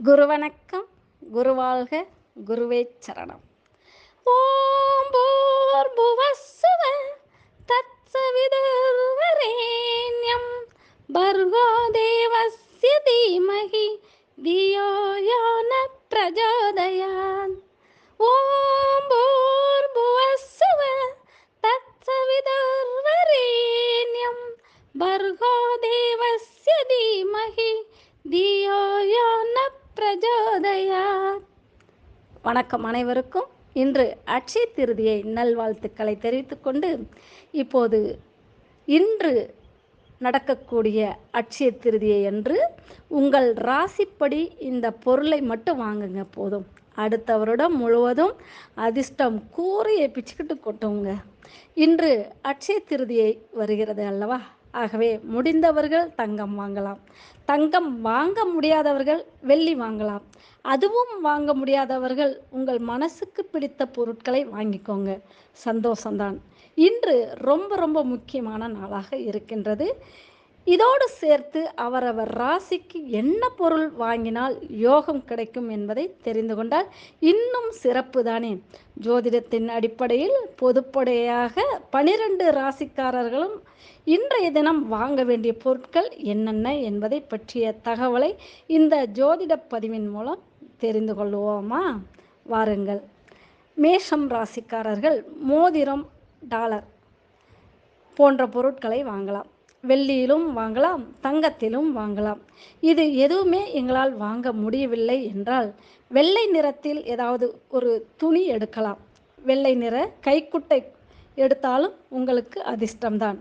குரு வணக்கம் குருவாழ்க குருவே சரணம் ஓம் போர் புவஸ்ஸுவ தத்சவிதுர்வரேண்யம் பர்கோ தேவஸ்ய தீமஹி தியோ யோ ந பிரஜோதயாத் ஓம் போர் புவஸ்ஸுவ தத்சவிதுர்வரேண்யம் பர்கோ தேவஸ்ய பிரஜோதயாத் வணக்கம் அனைவருக்கும். இன்று அட்சய திருதியை நல்வாழ்த்துக்களை தெரிவித்துக்கொண்டு இப்போது இன்று நடக்கக்கூடிய அட்சய திருதியை என்று உங்கள் ராசிப்படி இந்த பொருளை மட்டும் வாங்குங்க போதும். அடுத்த வருடம் முழுவதும் அதிர்ஷ்டம் கூரையை பிச்சுக்கிட்டு கொட்டுங்க. இன்று அட்சய திருதியை வருகிறது அல்லவா? ஆகவே முடிந்தவர்கள் தங்கம் வாங்கலாம். தங்கம் வாங்க முடியாதவர்கள் வெள்ளி வாங்கலாம். அதுவும் வாங்க முடியாதவர்கள் உங்கள் மனசுக்கு பிடித்த பொருட்களை வாங்கிக்கோங்க. சந்தோஷம்தான். இன்று ரொம்ப ரொம்ப முக்கியமான நாளாக இருக்கின்றது. இதோடு சேர்த்து அவரவர் ராசிக்கு என்ன பொருள் வாங்கினால் யோகம் கிடைக்கும் என்பதை தெரிந்து கொண்டால் இன்னும் சிறப்பு தானே ஜோதிடத்தின் அடிப்படையில் பொதுப்படையாக பனிரெண்டு ராசிக்காரர்களும் இன்றைய தினம் வாங்க வேண்டிய பொருட்கள் என்னென்ன என்பதை பற்றிய தகவலை இந்த ஜோதிட பதிவின் மூலம் தெரிந்து கொள்வோமா? வாருங்கள். மேஷம் ராசிக்காரர்கள் மோதிரம் டாலர் போன்ற பொருட்களை வாங்கலாம். வெள்ளியிலும் வாங்கலாம் தங்கத்திலும் வாங்கலாம். இது எதுவுமே எங்களால் வாங்க முடியவில்லை என்றால் வெள்ளை நிறத்தில் ஏதாவது ஒரு துணி எடுக்கலாம். வெள்ளை நிற கைக்குட்டை எடுத்தாலும் உங்களுக்கு அதிர்ஷ்டம்தான்.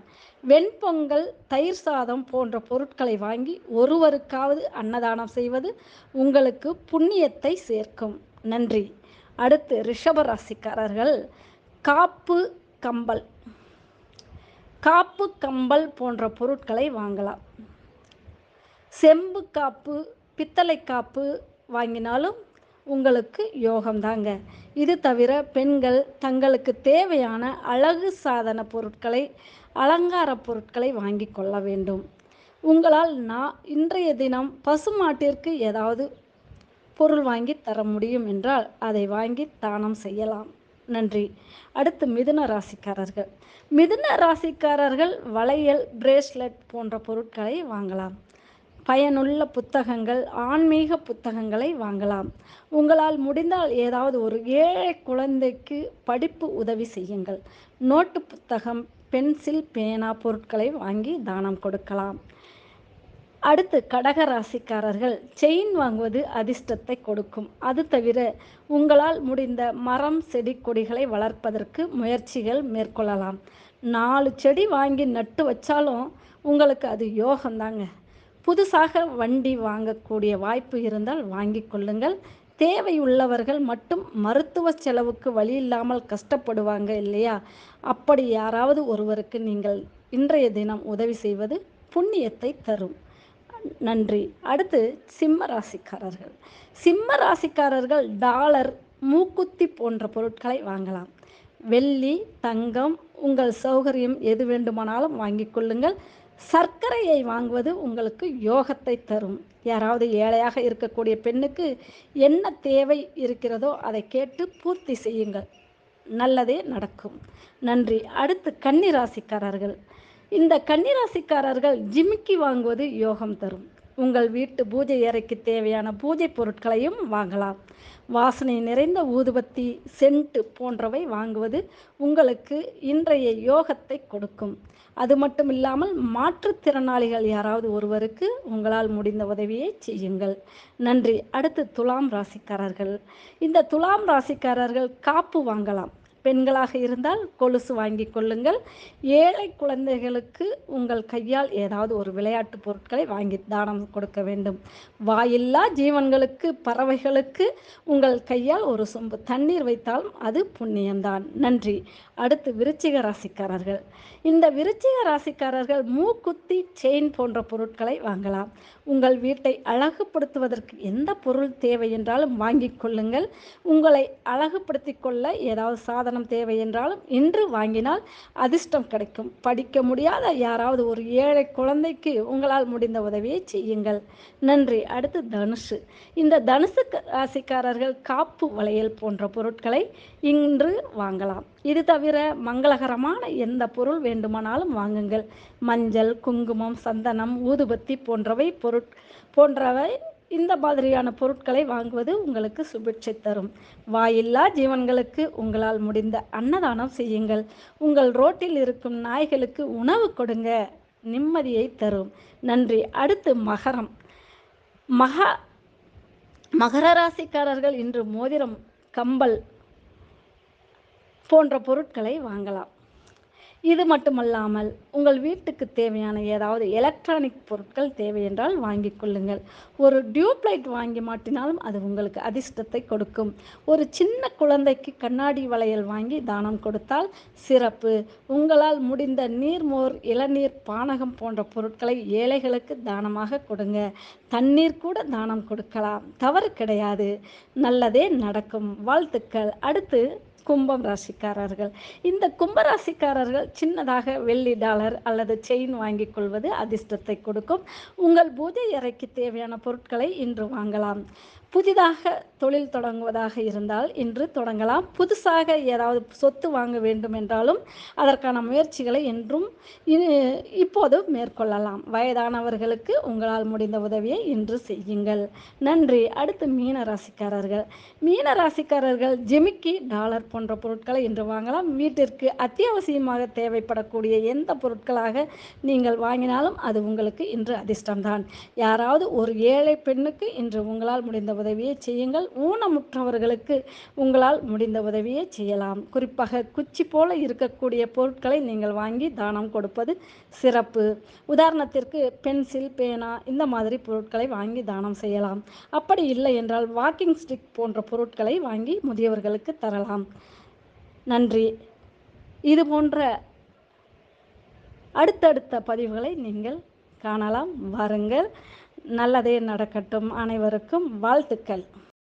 வெண்பொங்கல் தயிர் சாதம் போன்ற பொருட்களை வாங்கி ஒருவருக்காவது அன்னதானம் செய்வது உங்களுக்கு புண்ணியத்தை சேர்க்கும். நன்றி. அடுத்து ரிஷப ராசிக்காரர்கள் காப்பு கம்பல். காப்பு கம்பல் போன்ற பொருட்களை வாங்கலாம். செம்பு காப்பு பித்தளை காப்பு வாங்கினாலும் உங்களுக்கு யோகம்தாங்க இது தவிர பெண்கள் தங்களுக்கு தேவையான அழகு சாதன பொருட்களை அலங்கார பொருட்களை வாங்கி கொள்ள வேண்டும். உங்களால் நான் இன்றைய தினம் பசுமாட்டிற்கு ஏதாவது பொருள் வாங்கி தர முடியும் என்றால் அதை வாங்கி தானம் செய்யலாம். நன்றி. அடுத்து மிதுன ராசிக்காரர்கள். மிதுன ராசிக்காரர்கள் வளையல் பிரேஸ்லெட் போன்ற பொருட்களை வாங்கலாம். பயனுள்ள புத்தகங்கள் ஆன்மீக புத்தகங்களை வாங்கலாம். உங்களால் முடிந்தால் ஏதாவது ஒரு ஏழை குழந்தைக்கு படிப்பு உதவி செய்யுங்கள். நோட்டு புத்தகம் பென்சில் பேனா பொருட்களை வாங்கி தானம் கொடுக்கலாம். அடுத்து கடக ராசிக்காரர்கள் செயின் வாங்குவது அதிர்ஷ்டத்தை கொடுக்கும். அது தவிர உங்களால் முடிந்த மரம் செடி கொடிகளை வளர்ப்பதற்கு முயற்சிகள் மேற்கொள்ளலாம். நாலு செடி வாங்கி நட்டு வச்சாலும் உங்களுக்கு அது யோகம்தாங்க. புதுசாக வண்டி வாங்கக்கூடிய வாய்ப்பு இருந்தால் வாங்கி கொள்ளுங்கள். தேவையுள்ளவர்கள் மட்டும் மருத்துவ செலவுக்கு வழி இல்லாமல் கஷ்டப்படுவாங்க இல்லையா? அப்படி யாராவது ஒருவருக்கு நீங்கள் இன்றைய தினம் உதவி செய்வது புண்ணியத்தை தரும். நன்றி. அடுத்து சிம்ம ராசிக்காரர்கள். சிம்ம ராசிக்காரர்கள் டாலர் மூக்குத்தி போன்ற பொருட்களை வாங்கலாம். வெள்ளி தங்கம் உங்கள் சௌகரியம் எது வேண்டுமானாலும் வாங்கிக் கொள்ளுங்கள். சர்க்கரையை வாங்குவது உங்களுக்கு யோகத்தை தரும். யாராவது ஏழையாக இருக்கக்கூடிய பெண்ணுக்கு என்ன தேவை இருக்கிறதோ அதை கேட்டு பூர்த்தி செய்யுங்கள். நல்லதே நடக்கும். நன்றி. அடுத்து கன்னிராசிக்காரர்கள் இந்த கன்னிராசிக்காரர்கள் ஜிமிக்கி வாங்குவது யோகம் தரும். உங்கள் வீட்டு பூஜை அறைக்கு தேவையான பூஜை பொருட்களையும் வாங்கலாம். வாசனை நிறைந்த ஊதுபத்தி சென்ட் போன்றவை வாங்குவது உங்களுக்கு இன்றைய யோகத்தை கொடுக்கும். அது மட்டும் இல்லாமல் மாற்றுத்திறனாளிகள் யாராவது ஒருவருக்கு உங்களால் முடிந்த உதவியை செய்யுங்கள். நன்றி. அடுத்து துலாம் ராசிக்காரர்கள். இந்த துலாம் ராசிக்காரர்கள் காப்பு வாங்கலாம். பெண்களாக இருந்தால் கொலுசு வாங்கி கொள்ளுங்கள். ஏழை குழந்தைகளுக்கு உங்கள் கையால் ஏதாவது ஒரு விளையாட்டு பொருட்களை வாங்கி தானம் கொடுக்க வேண்டும். வாயில்லா ஜீவன்களுக்கு பறவைகளுக்கு உங்கள் கையால் ஒரு சொம்பு தண்ணீர் வைத்தாலும் அது புண்ணியம்தான். நன்றி. அடுத்து விருச்சிக ராசிக்காரர்கள். இந்த விருச்சிக ராசிக்காரர்கள் மூக்குத்தி செயின் போன்ற பொருட்களை வாங்கலாம். உங்கள் வீட்டை அழகுபடுத்துவதற்கு எந்த பொருள் தேவை என்றாலும் வாங்கிக் கொள்ளுங்கள். உங்களை அழகுபடுத்திக் கொள்ள ஏதாவது சாதனம் சாதனம் தேவை என்றாலும் இன்று வாங்கினால் அதிர்ஷ்டம் கிடைக்கும். படிக்க முடியாத யாராவது ஒரு ஏழை குழந்தைக்கு உங்களால் முடிந்த உதவியை செய்யுங்கள். நன்றி. அடுத்து தனுசு. இந்த தனுசு ராசிக்காரர்கள் காப்பு வளையல் போன்ற பொருட்களை இன்று வாங்கலாம். இது தவிர மங்களகரமான எந்த பொருள் வேண்டுமானாலும் வாங்குங்கள். மஞ்சள் குங்குமம் சந்தனம் ஊதுபத்தி போன்றவை பொருட் போன்றவை இந்த மாதிரியான பொருட்களை வாங்குவது உங்களுக்கு சுபிட்சை தரும். வாயில்லா ஜீவன்களுக்கு உங்களால் முடிந்த அன்னதானம் செய்யுங்கள். உங்கள் ரோட்டில் இருக்கும் நாய்களுக்கு உணவு கொடுங்க. நிம்மதியை தரும். நன்றி. அடுத்து மகரம். மகா மகர ராசிக்காரர்கள் இன்று மோதிரம் கம்பல் போன்ற பொருட்களை வாங்கலாம். இது மட்டுமல்லாமல் உங்கள் வீட்டுக்கு தேவையான ஏதாவது எலக்ட்ரானிக் பொருட்கள் தேவை என்றால் கொள்ளுங்கள். ஒரு டியூப்லைட் வாங்கி மாட்டினாலும் அது உங்களுக்கு அதிர்ஷ்டத்தை கொடுக்கும். ஒரு சின்ன குழந்தைக்கு கண்ணாடி வளையல் வாங்கி தானம் கொடுத்தால் சிறப்பு. உங்களால் முடிந்த நீர்மோர் இளநீர் பானகம் போன்ற பொருட்களை ஏழைகளுக்கு தானமாக கொடுங்க. தண்ணீர் கூட தானம் கொடுக்கலாம். தவறு கிடையாது. நல்லதே நடக்கும். வாழ்த்துக்கள். அடுத்து கும்பம் ராசிக்காரர்கள். இந்த கும்ப ராசிக்காரர்கள் சின்னதாக வெள்ளி டாலர் அல்லது செயின் வாங்கிக் கொள்வது அதிர்ஷ்டத்தை கொடுக்கும். உங்கள் பூஜை அறைக்கு தேவையான பொருட்களை இன்று வாங்கலாம். புதிதாக தொழில் தொடங்குவதாக இருந்தால் இன்று தொடங்கலாம். புதுசாக ஏதாவது சொத்து வாங்க வேண்டும் என்றாலும் அதற்கான முயற்சிகளை என்றும் இப்போது மேற்கொள்ளலாம். வயதானவர்களுக்கு உங்களால் முடிந்த உதவியை இன்று செய்யுங்கள். நன்றி. அடுத்து மீன ராசிக்காரர்கள். மீன ராசிக்காரர்கள் ஜெமிக்கி டாலர் போன்ற பொருட்களை இன்று வாங்கலாம். வீட்டிற்கு அத்தியாவசியமாக தேவைப்படக்கூடிய எந்த பொருட்களாக நீங்கள் வாங்கினாலும் அது உங்களுக்கு இன்று அதிர்ஷ்டம்தான். யாராவது ஒரு ஏழை பெண்ணுக்கு இன்று உங்களால் முடிந்த உதவியை செய்யுங்கள். ஊனமுற்றவர்களுக்கு உங்களால் முடிந்த உதவியை செய்யலாம். குறிப்பாக குச்சி போல இருக்கக்கூடிய பொருட்களை நீங்கள் வாங்கி தானம் கொடுப்பது சிறப்பு. உதாரணத்திற்கு பென்சில் பேனா இந்த மாதிரி பொருட்களை வாங்கி தானம் செய்யலாம். அப்படி இல்லை என்றால் வாக்கிங் ஸ்டிக் போன்ற பொருட்களை வாங்கி முதியவர்களுக்கு தரலாம். நன்றி. இது போன்ற அடுத்தடுத்த பதிவுகளை நீங்கள் காணலாம். வாருங்கள். நல்லதே நடக்கட்டும் அனைவருக்கும் வாழ்த்துக்கள்.